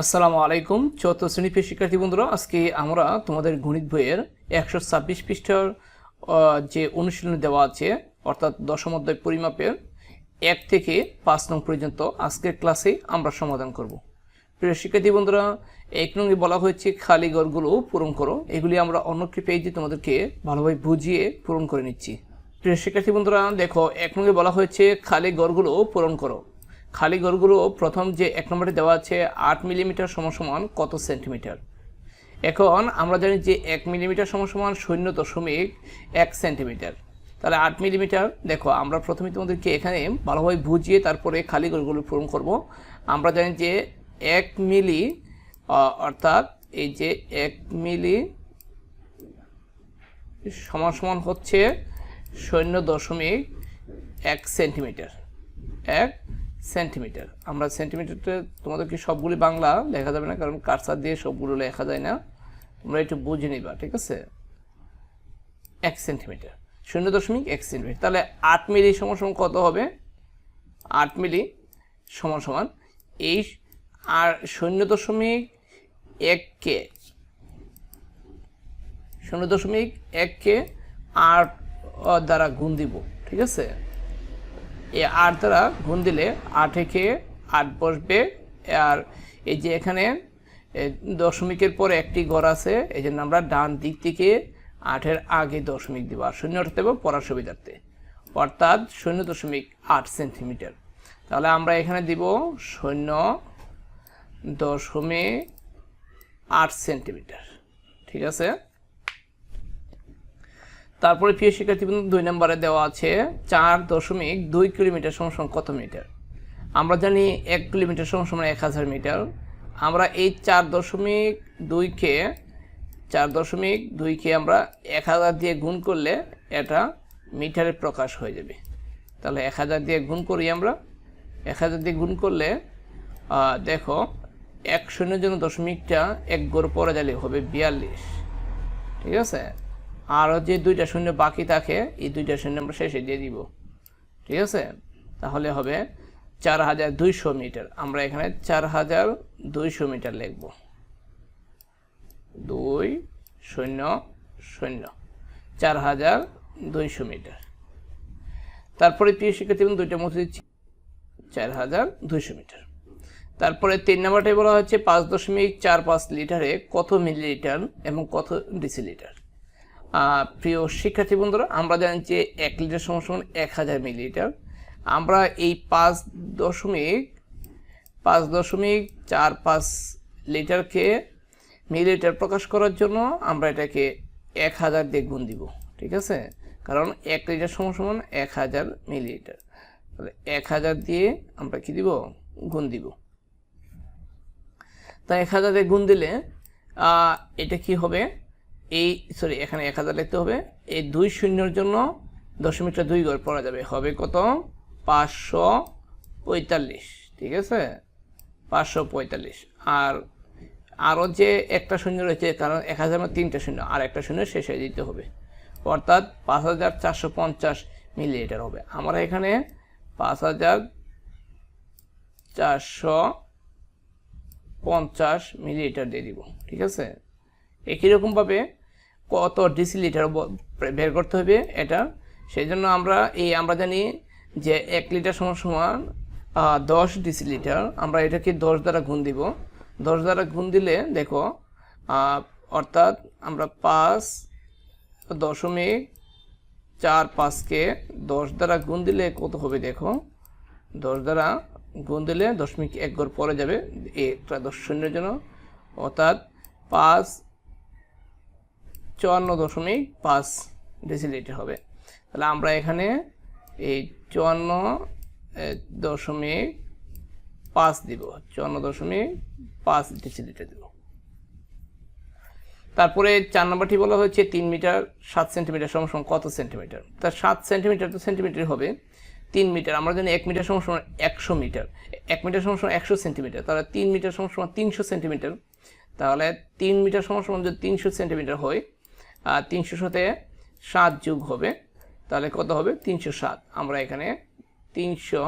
আসসালামু আলাইকুম। চতুর্থ শ্রেণির শিক্ষার্থী বন্ধুরা, আজকে আমরা তোমাদের গণিত বইয়ের একশো ছাব্বিশ পৃষ্ঠার যে অনুশীলন দেওয়া আছে, অর্থাৎ দশম অধ্যায় পরিমাপের এক থেকে পাঁচ নং পর্যন্ত আজকের ক্লাসে আমরা সমাধান করব। প্রিয় শিক্ষার্থী বন্ধুরা, এক নঙ্গে বলা হয়েছে, খালি ঘরগুলো পূরণ করো। এগুলি আমরা অন্য একটি পেজে তোমাদেরকে ভালোভাবে বুঝিয়ে পূরণ করে নিচ্ছি। প্রিয় শিক্ষার্থী বন্ধুরা, দেখো, এক নঙ্গে বলা হয়েছে, খালি ঘরগুলো পূরণ করো। খালি ঘরগুলো প্রথম যে এক নম্বরে দেওয়া আছে আট মিলিমিটার সমান কত সেন্টিমিটার? এখন আমরা জানি যে এক মিলিমিটার সমান সমান শূন্য দশমিক এক সেন্টিমিটার। তাহলে আট মিলিমিটার, দেখো আমরা প্রথমে তোমাদেরকে এখানে ভালোভাবে বুঝিয়ে তারপরে খালি ঘরগুলো পূরণ করব। আমরা জানি যে এক মিলি অর্থাৎ এই যে এক মিলি সমান সমান হচ্ছে শূন্য দশমিক এক সেন্টিমিটার। এক সেন্টিমিটার। আমরা সেন্টিমিটারটা, তোমাদেরকে সবগুলি বাংলা লেখা যাবে না, কারণ কারসার দিয়ে সবগুলো লেখা যায় না। তোমরা একটু বুঝে নিবা, ঠিক আছে? এক সেন্টিমিটার। শূন্য দশমিক এক সেন্টিমিটার। তাহলে আট মিলি সমান সমান কত হবে? আট মিলি সমান সমান এই আর শূন্য দশমিক এককে শূন্য দশমিক এককে আট দ্বারা গুণ দিব, ঠিক আছে? এই আট দ্বারা গুণ দিলে আট একে আট বসবে। আর এই যে এখানে দশমিকের পরে একটি ঘর আছে, এই জন্য আমরা ডান দিক থেকে আটের আগে দশমিক দিব। আর শূন্য দেবো পড়ার সুবিধার্থে। অর্থাৎ শূন্য দশমিক আট সেন্টিমিটার। তাহলে আমরা এখানে দিব শূন্য দশমিক আট সেন্টিমিটার। ঠিক আছে? তারপরে প্রিয় শিক্ষার্থী বন্ধু, দুই নম্বরে দেওয়া আছে চার দশমিক দুই কিলোমিটার সমান কত মিটার? আমরা জানি এক কিলোমিটার সমান সমান এক হাজার মিটার। আমরা এই চার দশমিক দুইকে চার দশমিক দুইকে আমরা এক হাজার দিয়ে গুণ করলে এটা মিটারে প্রকাশ হয়ে যাবে। তাহলে এক হাজার দিয়ে গুণ করি আমরা। এক হাজার দিয়ে গুণ করলে দেখো, এক শূন্যের জন্য দশমিকটা এক গড় পরে গেলে হবে বিয়াল্লিশ। ঠিক আছে? আরও যে দুইটা শূন্য বাকি থাকে, এই দুইটা শূন্য আমরা শেষে দিয়ে দিব। ঠিক আছে? তাহলে হবে চার হাজার দুইশো মিটার। আমরা এখানে চার হাজার দুইশো মিটার লিখব। দুই শূন্য শূন্য। চার হাজার দুইশো মিটার। তারপরে প্রিয় শিক্ষার্থী বন্ধু দুইটা মতো দিচ্ছি। চার হাজার দুইশো মিটার। তারপরে তিন নম্বরটাই বলা হচ্ছে পাঁচ দশমিক চার পাঁচ লিটারে কত মিলিলিটার এবং কত ডিসিলিটার প্রিয় শিক্ষার্থী বন্ধুরা, আমরা জানি যে এক লিটার সমান এক হাজার মিলিলিটার। আমরা এই পাঁচ দশমিক পাঁচ দশমিক চার পাঁচ লিটারকে মিলিলিটার প্রকাশ করার জন্য আমরা এটাকে এক হাজার দিয়ে গুণ দিব, ঠিক আছে? কারণ এক লিটার সমান সমান এক হাজার মিলিলিটার। এক হাজার দিয়ে আমরা কি দিব? গুণ দিব। তা এক হাজারে গুণ দিলে এটা কি হবে? এই সরি এখানে এক হাজার লিখতে হবে। এই দুই শূন্যর জন্য দশমিকটা দুই ঘর পড়া যাবে। হবে কত? পাঁচশো পঁয়তাল্লিশ। ঠিক আছে? পাঁচশো পঁয়তাল্লিশ। আর আরও যে একটা শূন্য রয়েছে, কারণ এক হাজার তিনটা শূন্য, আর একটা শূন্য শেষে দিতে হবে। অর্থাৎ পাঁচ হাজার চারশো পঞ্চাশ মিলিলিটার হবে। আমরা এখানে পাঁচ হাজার চারশো পঞ্চাশ মিলিলিটার দিয়ে দিব। ঠিক আছে? একই রকমভাবে কত ডিসিলিটার বের করতে হবে এটা। সেই জন্য আমরা এই, আমরা জানি যে এক লিটার সমান সমান দশ ডিসিলিটার আমরা এটাকে দশ দ্বারা গুণ দিব। দশ দ্বারা গুণ দিলে দেখো অর্থাৎ আমরা পাঁচ দশমিক চার পাঁচকে দশ দ্বারা গুণ দিলে কত হবে দেখো? দশ দ্বারা গুণ দিলে দশমিক এক ঘর পরে যাবে একটা দশ শূন্যের জন্য। অর্থাৎ পাঁচ চুয়ান্ন দশমিক পাঁচ ডেসিলিটার হবে। তাহলে আমরা এখানে এই চুয়ান্ন দশমিক পাঁচ দিব। চুয়ান্ন দশমিক পাঁচ ডেসিলিটার দিব। তারপরে চার নম্বরটি বলা হয়েছে তিন মিটার সাত সেন্টিমিটার সমান কত সেন্টিমিটার? তা সাত সেন্টিমিটার তো সেন্টিমিটার হবে। তিন মিটার, আমরা জানি এক মিটার সমান একশো মিটার। এক মিটার সমান একশো সেন্টিমিটার, তাহলে তিন মিটার সমান তিনশো সেন্টিমিটার। তাহলে তিন মিটার সমান যদি তিনশো সেন্টিমিটার হয় তিনশো সাথে সাত যোগ হবে, তাহলে কত হবে? তিনশো সাত। আমরা এখানে তিনশো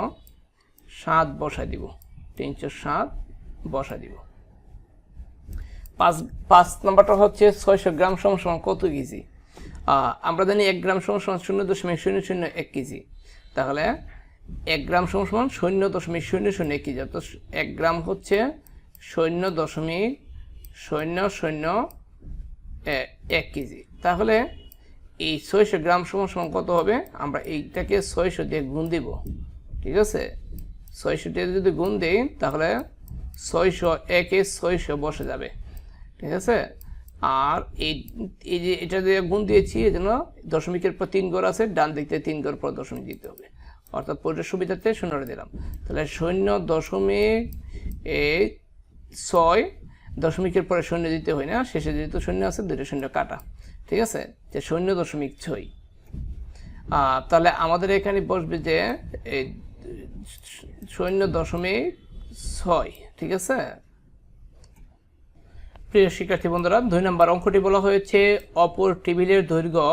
সাত বসাই দিব। তিনশো সাত বসাই দিব। পাঁচ পাঁচ নাম্বারটা হচ্ছে ছয়শো গ্রাম সমান কত কেজি? আমরা জানি এক গ্রাম সমান শূন্য দশমিক শূন্য শূন্য এক কেজি। তাহলে এক গ্রাম সমান শূন্য দশমিক শূন্য শূন্য এক কেজি, অর্থাৎ এক গ্রাম হচ্ছে শূন্য দশমিক শূন্য শূন্য এক কেজি। তাহলে এই ছয়শো গ্রাম সমান সমান কত হবে? আমরা এইটাকে ছয়শো দিয়ে গুণ দিব। ঠিক আছে? ছয়শো দিয়ে যদি গুণ দিই, তাহলে ছয়শো একে ছয়শো বসে যাবে। ঠিক আছে? আর এই এই যে এটা দিয়ে গুণ দিয়েছি, এই জন্য দশমিকের পর তিন গড় আছে, ডান দিক তিন গড় পর দশমিক দিতে হবে। অর্থাৎ পরিটার সুবিধাতে শূন্যটা দিলাম। তাহলে শূন্য দশমিক ছয় দশমিকের পরে শূন্য দিতে হয় না, শেষে যেহেতু শূন্য আছে দুটো শূন্য কাটা। ঠিক আছে? যে শূন্য দশমিক ছয়। তাহলে আমাদের এখানে বসবে যে, এই শূন্য দশমিক ছয়, ঠিক আছে? প্রিয় শিক্ষার্থী বন্ধুরা, দুই নম্বর অঙ্কটি বলা হয়েছে, অপর টেবিলের দৈর্ঘ্য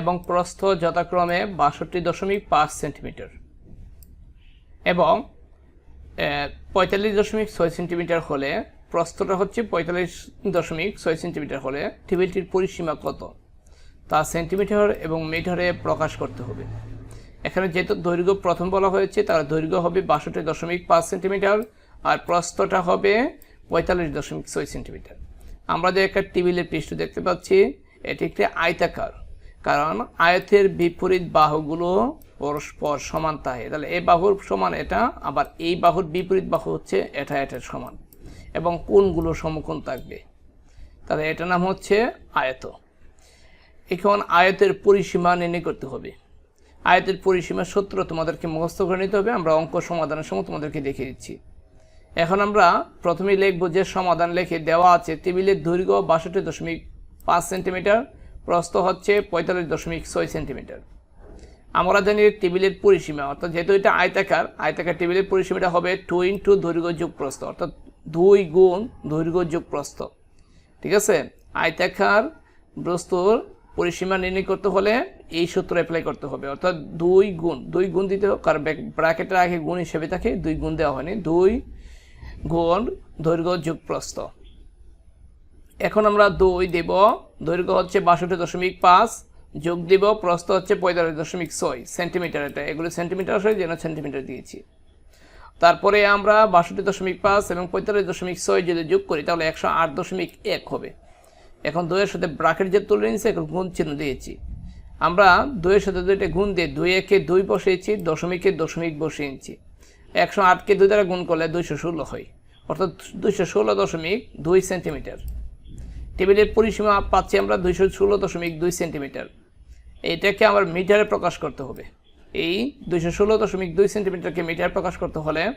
এবং প্রস্থ যথাক্রমে বাষট্টি দশমিক পাঁচ সেন্টিমিটার এবং পঁয়তাল্লিশ দশমিক ছয় সেন্টিমিটার হলে প্রস্থটা হচ্ছে পঁয়তাল্লিশ দশমিক ছয় সেন্টিমিটার হলে টেবিলটির পরিসীমা কত? তা সেন্টিমিটার এবং মিটারে প্রকাশ করতে হবে। এখানে যেহেতু দৈর্ঘ্য প্রথম বলা হয়েছে, তার দৈর্ঘ্য হবে বাষট্টি দশমিক পাঁচ সেন্টিমিটার আর প্রস্থটা হবে পঁয়তাল্লিশ দশমিক ছয় সেন্টিমিটার। আমরা যে একটা টেবিলের পৃষ্ঠ দেখতে পাচ্ছি, এটি একটি আয়তাকার, কারণ আয়তের বিপরীত বাহুগুলো পরস্পর সমান থাকে তাহলে এই বাহুর সমান এটা, আবার এই বাহুর বিপরীত বাহু হচ্ছে এটা, এটার সমান। এবং কোনগুলো সমকোণ থাকবে? তাহলে এটার নাম হচ্ছে আয়ত। এখন আয়তের পরিসীমা নির্ণয় করতে হবে। আয়তের পরিসীমা সূত্র তোমাদেরকে মুখস্থ করে নিতে হবে। আমরা অঙ্ক সমাধানের সময় তোমাদেরকে দেখিয়ে দিচ্ছি। এখন আমরা প্রথমেই লিখব যে সমাধান লেখে দেওয়া আছে। টেবিলের দৈর্ঘ্য বাষট্টি দশমিক পাঁচ সেন্টিমিটার, প্রস্থ হচ্ছে পঁয়তাল্লিশ দশমিক ছয় সেন্টিমিটার। আমরা জানি টেবিলের পরিসীমা, অর্থাৎ যেহেতু এটা আয়তাকার আয়তাকার টেবিলের পরিসীমাটা হবে টু ইন্টু দৈর্ঘ্য যোগ প্রস্থ, অর্থাৎ দুই গুণ দৈর্ঘ্য যোগ প্রস্থ ঠিক আছে? আয়তাকার বস্তুর পরিসীমা নির্ণয় করতে হলে এই সূত্র অ্যাপ্লাই করতে হবে। অর্থাৎ দুই গুণ দুই গুণ দিতে হবে, কারণ ব্র্যাকেটের আগে গুণ হিসেবে থাকে, দুই গুণ দেওয়া হয়নি। দুই গুণ দৈর্ঘ্য যোগ প্রস্থ এখন আমরা দুই দেব। দৈর্ঘ্য হচ্ছে বাষট্টি দশমিক পাঁচ, যোগ দিব, প্রস্থ হচ্ছে পঁয়তাল্লিশ দশমিক ছয় সেন্টিমিটার এটা এগুলো সেন্টিমিটার হয় যেন সেন্টিমিটার দিয়েছি। তারপরে আমরা বাষট্টি দশমিক পাঁচ এবং পঁয়তাল্লিশ দশমিক ছয় যদি যোগ করি, তাহলে একশো আট দশমিক এক হবে। এখন দুইয়ের সাথে ব্রাকেট যে তুলে নিয়েছি এখন গুণ চিহ্ন দিয়েছি। আমরা দুইয়ের সাথে দুইটা গুণ দিয়ে দুই একে দুই বসিয়েছি, দশমিকে দশমিক বসিয়ে বসিয়েছি একশো আটকে দুই দ্বারা গুণ করলে দুইশো ষোলো হয়। অর্থাৎ দুইশো ষোলো দশমিক দুই সেন্টিমিটার। টেবিলের পরিসীমা পাচ্ছি আমরা দুইশো ষোলো দশমিক দুই সেন্টিমিটার। এইটাকে আমার মিটারে প্রকাশ করতে হবে। এই দুইশো ষোলো দশমিক দুই সেন্টিমিটারকে মিটার প্রকাশ করতে হলে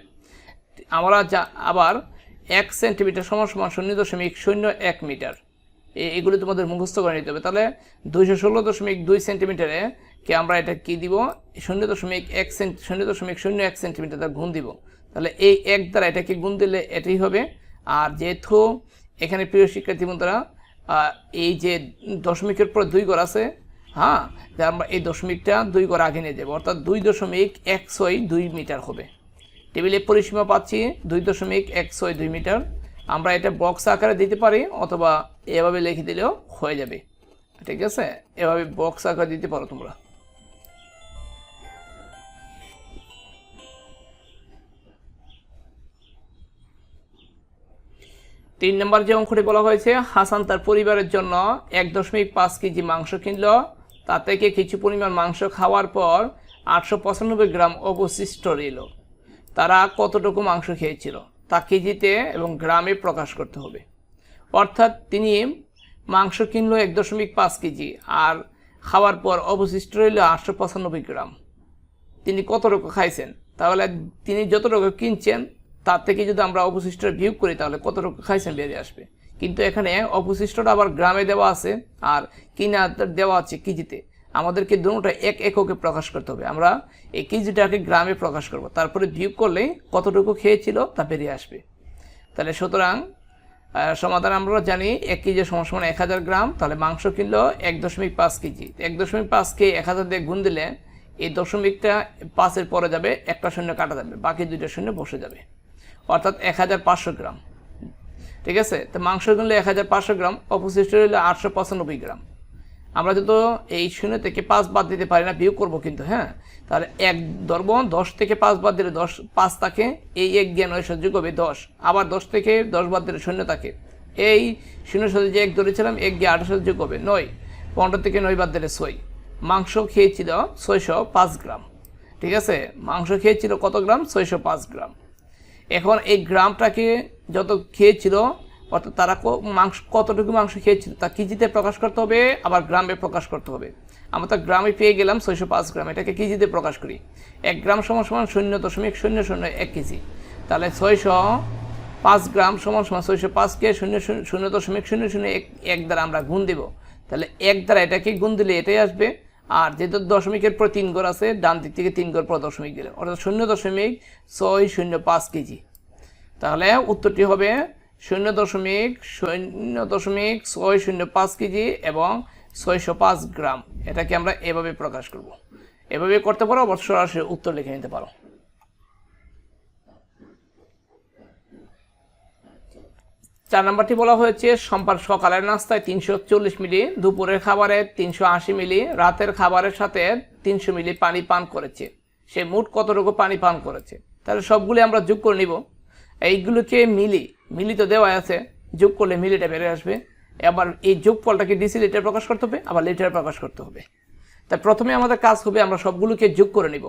আমরা যা আবার এক সেন্টিমিটার সমান সমান শূন্য দশমিক শূন্য এক মিটার। এ- এগুলো তোমাদের মুখস্থ করে নিতে হবে। তাহলে দুইশো ষোলো দশমিক দুই সেন্টিমিটারে কে আমরা এটা কি দিব? শূন্য দশমিক এক সেন্ট শূন্য দশমিক শূন্য এক সেন্টিমিটার দ্বারা গুণ দিব। তাহলে এই এক দ্বারা এটাকে গুণ দিলে এটাই হবে। আর যেহেতু এখানে প্রিয় শিক্ষার্থী বন্ধুরা এই যে দশমিকের পর দুই ঘর আছে হ্যাঁ আমরা এই দশমিকটা দুই ঘর আগে নিয়ে যাব, অর্থাৎ দুই দশমিক এক ছয় দুই মিটার হবে। টেবিলের পরিসীমা পাচ্ছি, দুই দশমিক এক ছয় দুই মিটার। আমরা এটা বক্স আকারে দিতে পারি, অথবা এভাবে লিখে দিলেও হয়ে যাবে। ঠিক আছে? এভাবে বক্স আকারে দিতে পারো তোমরা। তিন নম্বর যে অঙ্কটি বলা হয়েছে, হাসান তার পরিবারের জন্য এক দশমিক পাঁচ কেজি মাংস কিনলো। তা থেকে কিছু পরিমাণ মাংস খাওয়ার পর আটশো পঁচানব্বই গ্রাম অবশিষ্ট রইল। তারা কতটুকু মাংস খেয়েছিল তা কেজিতে এবং গ্রামে প্রকাশ করতে হবে। অর্থাৎ তিনি মাংস কিনল এক দশমিক পাঁচ কেজি আর খাওয়ার পর অবশিষ্ট রইল আটশো পঁচানব্বই গ্রাম। তিনি কতটুকু খাইছেন? তাহলে তিনি যতটুকু কিনছেন, তার থেকে যদি আমরা অবশিষ্ট বিয়োগ করি, তাহলে কতটুকু খাইছেন বেরিয়ে আসবে। কিন্তু এখানে অবশিষ্টটা আবার গ্রামে দেওয়া আছে, আর কিনা দেওয়া আছে কেজিতে। আমাদেরকে দুটোটা এক এককে প্রকাশ করতে হবে। আমরা এই কেজিটাকে গ্রামে প্রকাশ করব। তারপরে বিয়োগ করলে কতটুকু খেয়েছিল তা বেরিয়ে আসবে। তাহলে সুতরাং সমাধান আমরা জানি এক কেজি সমান এক হাজার গ্রাম। তাহলে মাংস কিনলো এক দশমিক পাঁচ কেজি। এক দশমিক পাঁচকে এক হাজার দিয়ে গুণ দিলে এই দশমিকটা পাঁচের পরে যাবে, একটা শূন্য কাটা যাবে, বাকি দুইটা শূন্য বসে যাবে। অর্থাৎ এক হাজার পাঁচশো গ্রাম। ঠিক আছে? তো মাংস কিনলে এক হাজার পাঁচশো গ্রাম অপশিষ্ট হলে আটশো পঁচানব্বই গ্রাম। আমরা যত এই শূন্য থেকে পাঁচ বাদ দিতে পারি না, বিয়োগ করব কিন্তু হ্যাঁ? তাহলে এক ধরবো, দশ থেকে পাঁচ বাদ দিলে দশ, পাঁচ থাকে, এই এক জ্ঞান নয় সহ্য হবে দশ। আবার দশ থেকে দশ বাদ দিলে শূন্য থাকে। এই শূন্য সাথে যে এক ধরেছিলাম, এক গিয়ে আঠাশ যোগ হবে নয়, পনেরো থেকে নয় বাদ দিলে ছয়। মাংস খেয়েছিল ছয়শো পাঁচ গ্রাম। ঠিক আছে? মাংস খেয়েছিল কত গ্রাম? ছয়শো পাঁচ গ্রাম। এখন এই গ্রামটাকে যত খেয়েছিল, অর্থাৎ তারা মাংস, কতটুকু মাংস খেয়েছিল, তা কেজিতে প্রকাশ করতে হবে, আবার গ্রামে প্রকাশ করতে হবে। আমরা তো গ্রামে পেয়ে গেলাম ছয়শো পাঁচ গ্রাম, এটাকে কেজিতে প্রকাশ করি। এক গ্রাম সমান সমান শূন্য দশমিক শূন্য শূন্য এক কেজি। তাহলে ছয়শো পাঁচ গ্রাম সমান সমান ছয়শো পাঁচকে শূন্য শূন্য দশমিক শূন্য শূন্য এক এক দ্বারা আমরা গুণ দেব। তাহলে এক দ্বারা এটাকে গুণ দিলে এটাই আসবে। আর যেহেতু দশমিকের পর তিন গড় আছে, ডান দিক থেকে তিন গড় পর দশমিক দিলে অর্থাৎ শূন্য দশমিক ছয় শূন্য পাঁচ কেজি। তাহলে উত্তরটি হবে শূন্য দশমিক শূন্য দশমিক ছয় শূন্য পাঁচ কেজি এবং ছয়শো পাঁচ গ্রাম। এটাকে আমরা এভাবে প্রকাশ করব। এভাবে করতে পারো, আবার সরাসরি উত্তর লিখে নিতে পারো। চার নম্বরটি বলা হয়েছে, সোমবার সকালের নাস্তায় তিনশো চল্লিশ মিলি, দুপুরের খাবারে তিনশো আশি মিলি, রাতের খাবারের সাথে তিনশো মিলি পানি পান করেছে। সে মোট কতটুকু পানি পান করেছে? তাহলে সবগুলি আমরা যোগ করে নিব। এইগুলোকে মিলি মিলি তো দেওয়া আছে। যোগ করলে মিলিটা বেড়ে আসবে। আবার এই যোগফলটাকে ডিসি লিটার প্রকাশ করতে হবে, আবার লিটার প্রকাশ করতে হবে। তাই প্রথমে আমাদের কাজ হবে আমরা সবগুলোকে যোগ করে নিব।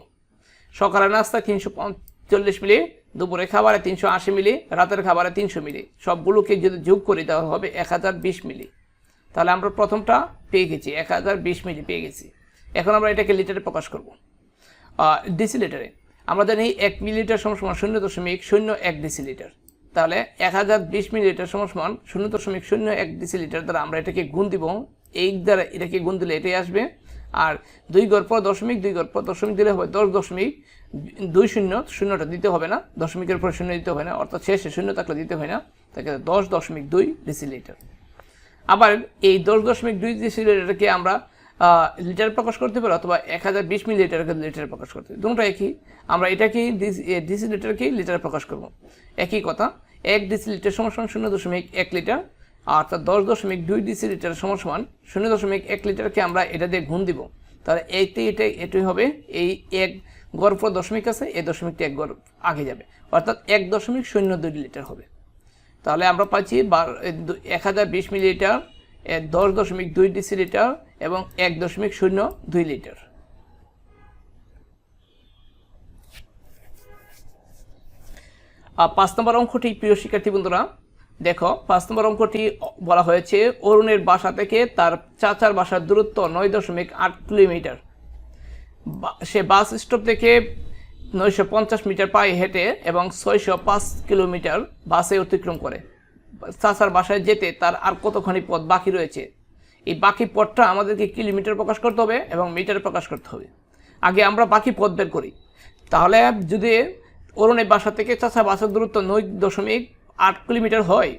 সকালের নাস্তা তিনশো চল্লিশ মিলি, দুপুরে খাবারে তিনশো আশি মিলি, রাতের খাবারে তিনশো মিলি। সবগুলোকে যদি যোগ করি তাহলে হবে এক হাজার বিশ মিলি। তাহলে আমরা প্রথমটা পেয়ে গেছি, এক হাজার বিশ মিলি পেয়ে গেছি। এখন আমরা এটাকে লিটারে প্রকাশ করব। ডিসিলিটারে আমরা জানি এক মিলিলিটার সমান শূন্য দশমিক শূন্য এক ডিসিলিটার তাহলে এক হাজার বিশ মিলিলিটার সমান শূন্য দশমিক শূন্য এক ডিসিলিটার দ্বারা আমরা এটাকে গুণ দিব। এই দ্বারা এটাকে গুণ দিলে এটাই আসবে। আর দুই গড় পর দশমিক, দুই গড় পর দশমিক দিলে হবে দশ দশমিক দুই শূন্য। শূন্যটা দিতে হবে না। দশমিকের পর শূন্য দিতে হয় না। অর্থাৎ শেষে শূন্য থাকলে দিতে হয় না। তাকে দশ দশমিক দুই ডিসিলিটার আবার এই দশ দশমিক দুই ডিসিলিটারকে আমরা লিটার প্রকাশ করতে পারি অথবা এক হাজার বিশ মিলি লিটার প্রকাশ করতে পারি। দুটো একই। আমরা এটাকেই ডিসি লিটারকেই লিটার প্রকাশ করব। একই কথা, এক ডিসিলিটার সমান সমান শূন্য দশমিক এক লিটার আর তার দশ দশমিক দুই ডিসিলিটার সমান সমান শূন্য দশমিক এক লিটারকে আমরা এটা দিয়ে ঘুম দিব। তাহলে এইটি এটাই এটাই হবে, এই এক গড় পর দশমিক আছে, এই দশমিকটি এক গড় আগে যাবে। অর্থাৎ এক দশমিক শূন্য দুই লিটার হবে। তাহলে আমরা পাচ্ছি বার এক হাজার বিশ মিলিলিটার দশ দশমিক দুই ডিসিলিটার এবং এক দশমিক শূন্য দুই লিটার। আর পাঁচ নম্বর অঙ্কটি, প্রিয় শিক্ষার্থী বন্ধুরা, দেখো, পাঁচ নম্বর অঙ্কটি বলা হয়েছে, অরুণের বাসা থেকে তার চাচার বাসার দূরত্ব নয় দশমিক আট কিলোমিটার। সে বাস স্টপ থেকে নয়শো পঞ্চাশ মিটার পায়ে হেঁটে এবং ছয়শো পাঁচ কিলোমিটার বাসে অতিক্রম করে। চাচার বাসায় যেতে তার আর কতখানি পথ বাকি রয়েছে? এই বাকি পথটা আমাদেরকে কিলোমিটার প্রকাশ করতে হবে এবং মিটার প্রকাশ করতে হবে। আগে আমরা বাকি পথ বের করি। তাহলে যদি অরুণের বাসা থেকে চাচা বাসার দূরত্ব নয় দশমিক আট কিলোমিটার হয়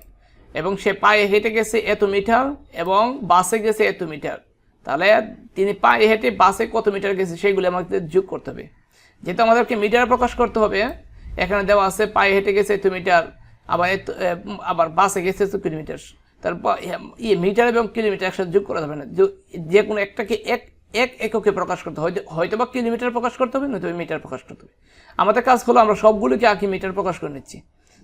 এবং সে পায়ে হেঁটে গেছে এত মিটার এবং বাসে গেছে এত মিটার, তাহলে তিনি পায়ে হেঁটে বাসে কত মিটার গেছে সেগুলো আমাদের যোগ করতে হবে। যেহেতু আমাদেরকে মিটার প্রকাশ করতে হবে, এখানে দেওয়া আছে পায়ে হেঁটে গেছে এত মিটার, আবার এত আবার বাসে গেছে এত কিলোমিটার। তারপর ইয়ে মিটার এবং কিলোমিটার একসাথে যোগ করা যাবে না। যে কোনো একটাকে এক এক এককে প্রকাশ করতে হয় হয়তো বা কিলোমিটার প্রকাশ করতে হবে নয়তো মিটার প্রকাশ করতে হবে। আমাদের কাজ হলো আমরা সবগুলোকে আঁকি মিটার প্রকাশ করে নিচ্ছি।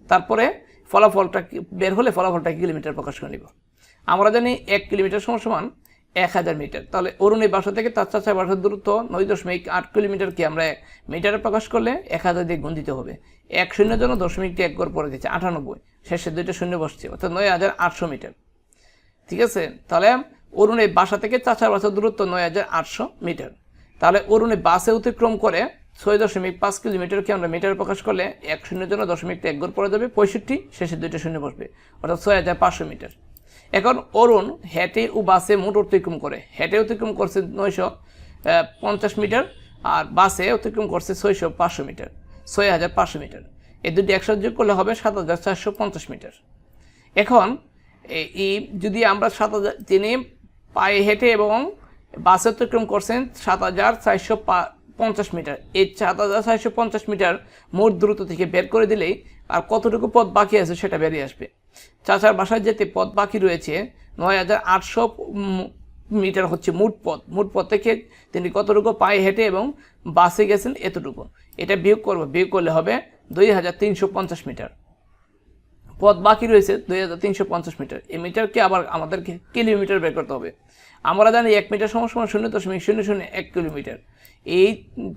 তারপরে ফলাফলটা বের হলে ফলাফলটা কিলোমিটার প্রকাশ করে নিব। আমরা জানি এক কিলোমিটার সমান সমান এক হাজার মিটার। তাহলে অরুণের বাসা থেকে তার চাচা বাসার দূরত্ব নয় দশমিক আট কিলোমিটারকে আমরা মিটারে প্রকাশ করলে এক হাজার দিয়ে গুণ দিতে হবে। এক শূন্যের জন্য দশমিকটি এক গড় পরে দিচ্ছে, আটানব্বই। শেষে দুইটা শূন্য বসছে, অর্থাৎ নয় হাজার আটশো মিটার। ঠিক আছে? তাহলে অরুণের বাসা থেকে চাচার বাসার দূরত্ব নয় হাজার আটশো মিটার। তাহলে অরুণে বাসে অতিক্রম করে ছয় দশমিক পাঁচ কিলোমিটারকে আমরা মিটার প্রকাশ করলে এক শূন্যের জন্য দশমিকটা এক গড় পরে যাবে? পঁয়ষট্টি, শেষে দুইটা শূন্য বসবে, অর্থাৎ ছয় হাজার পাঁচশো মিটার। এখন অরুণ হেঁটে ও বাসে মোট অতিক্রম করে। হেঁটে অতিক্রম করছে নয়শো পঞ্চাশ মিটার, আর বাসে অতিক্রম করছে ছয়শো পাঁচশো মিটার, ছয় হাজার পাঁচশো মিটার। এই দুটি একসাথে যোগ করলে হবে সাত হাজার চারশো পঞ্চাশ মিটার। এখন এই যদি আমরা সাত হাজার, তিনি পায়ে হেঁটে এবং বাসে অতিক্রম করছেন সাত হাজার চারশো পঞ্চাশ মিটার। এই সাত হাজার চারশো পঞ্চাশ মিটার মোট দ্রুত থেকে বের করে দিলেই আর কতটুকু পথ বাকি আছে সেটা বেরিয়ে আসবে। চাচার বাসায় যেতে পথ বাকি রয়েছে নয় হাজার আটশো মিটার হচ্ছে মোট পথ। মোট পথ থেকে তিনি কতটুকু পায়ে হেঁটে এবং বাসে গেছেন এতটুকু। এটা বিয়োগ করব। বিয়োগ করলে হবে দুই হাজার তিনশো পঞ্চাশ মিটার। পথ বাকি রয়েছে দুই হাজার তিনশো পঞ্চাশ মিটার। এই মিটারকে আবার আমাদেরকে কিলোমিটার বের করতে হবে। আমরা জানি এক মিটার সমান শূন্য দশমিক শূন্য শূন্য এক কিলোমিটার। এই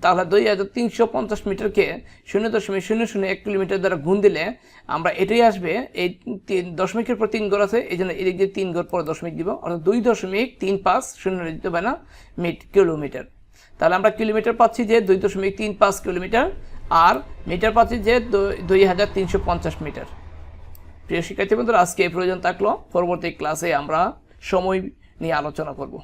তাহলে দুই হাজার তিনশো পঞ্চাশ মিটারকে শূন্য দশমিক শূন্য শূন্য এক কিলোমিটার দ্বারা গুণ দিলে আমরা এটাই আসবে, এই দশমিকের পর তিন গড় আছে, এই জন্য এদিক দিয়ে তিন গড় পর দশমিক দিব। অর্থাৎ দুই দশমিক তিন পাঁচ শূন্য দিতে হবে না, মিট কিলোমিটার। তাহলে আমরা কিলোমিটার পাচ্ছি যে দুই দশমিক তিন পাঁচ কিলোমিটার। আর মিটার পাচ্ছি যে দুই- হাজার তিনশো পঞ্চাশ মিটার। প্রিয় শিক্ষার্থী বন্ধুরা, আজকে এই প্রয়োজন থাকল। পরবর্তী ক্লাসে আমরা সময় নিয়ে আলোচনা করব।